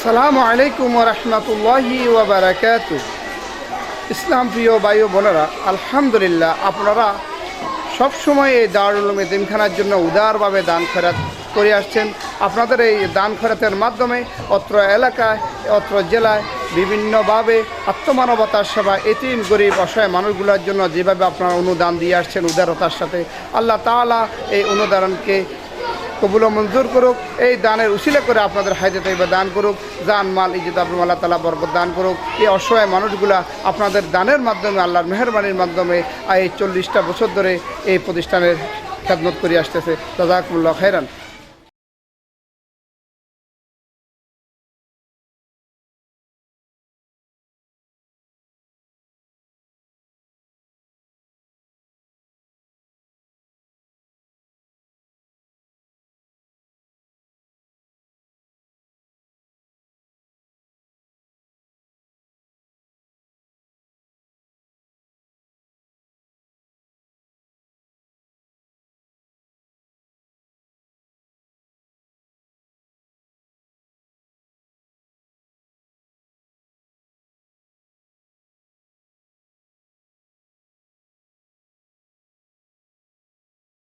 আসসালামু আলাইকুম রহমতুল্লাহি ওবরাকাত ইসলাম প্রিয় বায়ু বোনেরা, আলহামদুলিল্লাহ আপনারা সবসময় এই দারুল এতিমখানার জন্য উদারভাবে দান খরাত করে আসছেন। আপনাদের এই দান খরাতের মাধ্যমে অত্র এলাকায়, অত্র জেলায় বিভিন্নভাবে আত্মমানবতার সেবা, এতিম, গরিব, অসহায় মানুষগুলোর জন্য যেভাবে আপনারা অনুদান দিয়ে আসছেন উদারতার সাথে, আল্লাহ তাআলা এই অনুদানকে কবুল মঞ্জুর করুক। এই দানের উশিলে করে আপনাদের হাইতে তাইবা দান করুক। জান, মাল ইজিত আব্দুল আল্লাহ তালা বরকত দান করুক। এই অসহায় মানুষগুলা আপনাদের দানের মাধ্যমে, আল্লাহর মেহরবানির মাধ্যমে এই চল্লিশটা বছর ধরে এই প্রতিষ্ঠানের খেদমত করে আসতেছে। তাজাকুল্লাহ খেরান